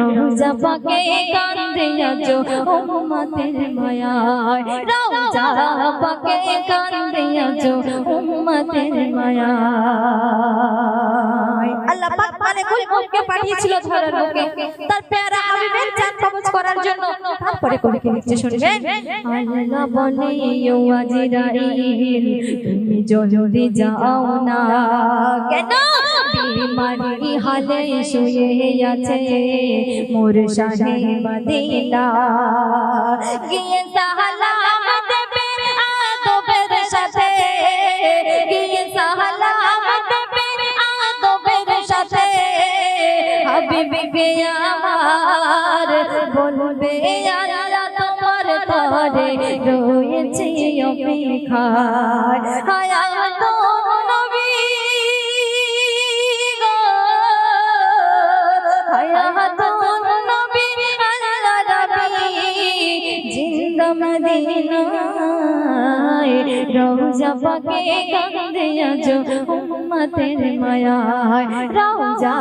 রওজা পাকে কান্দে আছো উম্মতের মায়ায়। রওজা পাকে কান্দে আছো উম্মতের মায়ায়। আল্লাহ পাক মালিকুল মুলককে পাঠিয়েছিল ধরার লোকে। তার প্যারা হাবিবের জান কবজ করার জন্য। তারপরে কি লিখছে শুনবেন আল্লাহ আজরাইল তুমি যদি যাও না। কেন? হালে শুয়ে আছে মোর শাহে মদিনা গিয়ে সালাম দেবে আদবের সাথে গিয়ে সালাম দেবে আদবের সাথে হাবিবকে আমার বলবে আল্লাহ তোমার তরে রয়েছে অপেক্ষায় মদিনায় রওজা পাকে কান্দে আছো উম্মতের মায়ায়। রওজা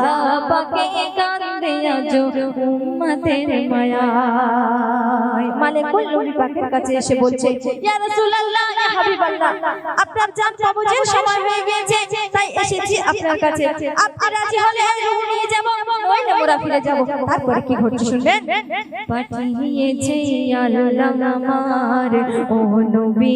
পাকে কান্দে আছো উম্মতের মায়ায়। মালিকুল নবী পাকের কাছে এসে বলছে, ইয়া রাসূলুল্লাহ, ইয়া হাবিবাল্লাহ, আপনার জান কবজের সময় হয়ে গিয়েছে, তাই এসেছি আপনার কাছে। আপনি রাজি হলে রূহ নিয়ে যাব, নইলে মোরা ফিরে যাব। তারপরে কি ঘটছে শুনবেন? পাঠিয়েছে আল্লাহ আমার। ও নবী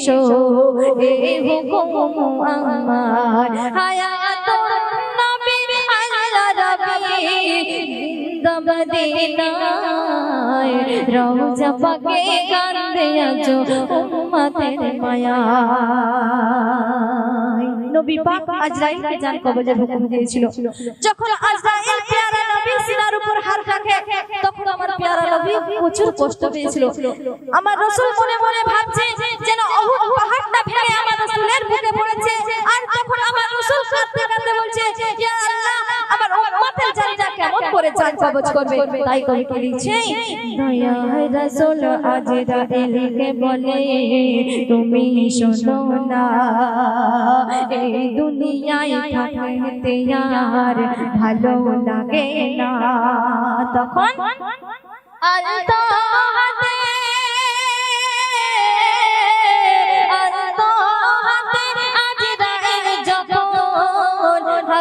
এসো, এ হুকুম আমার। হায়াত নবী আল্লাহ রবি রওজা পাকে আছো উম্মতের নবী পাক আজরাইলকে জান কবজের হুকুম দিয়েছিল, যখন আজরাইল সিনার উপর হাত তখন আমার পেয়ারা নবী প্রচুর কষ্ট পেয়েছিল। আমার রাসূল মনে মনে ভাবছে কবজ করবে, তাই কবি কি লিখছে দয়া আজ আজরাইলকে বলে, তুমি শোনো না, এই দুনিয়ায় থাকতে আর ভালো লাগে না। তখন আল্লাহ হাতে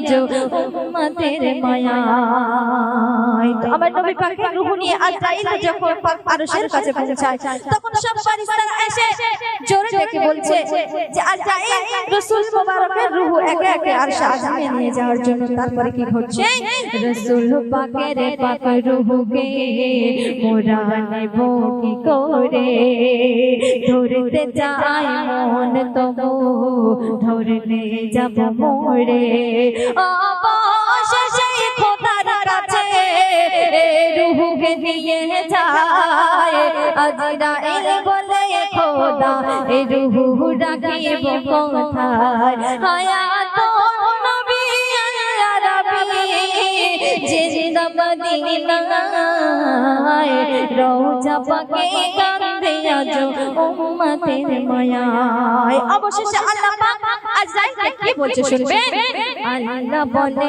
আজো উম্মতের মায়ায়। আমার নবী পাকের রূহ নিয়ে আজরাইল যখন পাক আরশের কাছে পৌঁছায় তখন সব ফেরেশতারা এসে জোরে ডেকে বলছে যে আজরাইল রাসূল মুবারকের রূহ একে একে আরশে আযমে নিয়ে যাওয়ার জন্য তারপরে কি ঘটছে? রসুল পাকের পাক রুহুকে মোরা নেব কি করে? ধরতে চাই মন তবু ধরলে যাব মোরে অবশেষে খোদার দিয়ে যায়। আজরাইল বলে খোদা রুহু রাখিব কোথায়? পাকে কান্দে উম্মতের অবশেষে আল্লাহ পাক কি বলছে আল্লাহ বলে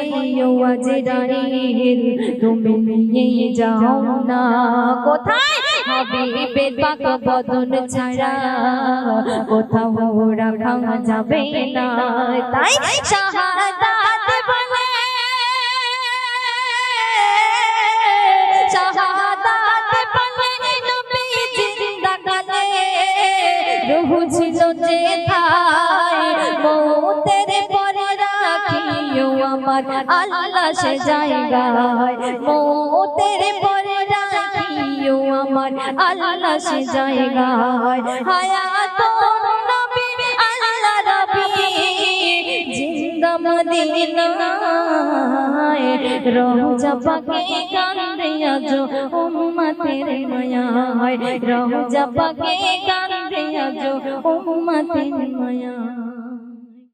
তুমি নিয়ে যাও না। কোথায়? হাবিবের পাক বদন ছাড়া। কোথাও রাখা যাবে না। তাই শাহাদাত রুহু ছিল যে থাই মৌতের পরে রাখি আমার আল্লাহ সে জায়গায়। মৌতের পরে রাখিও আমার আল্লাহ সে জায়গায়। হায়াত নবী আল্লাহ রবি, জিন্দা মায়ায়। রোজা পাকে কান্দে আজ উম্মতের মায়ায়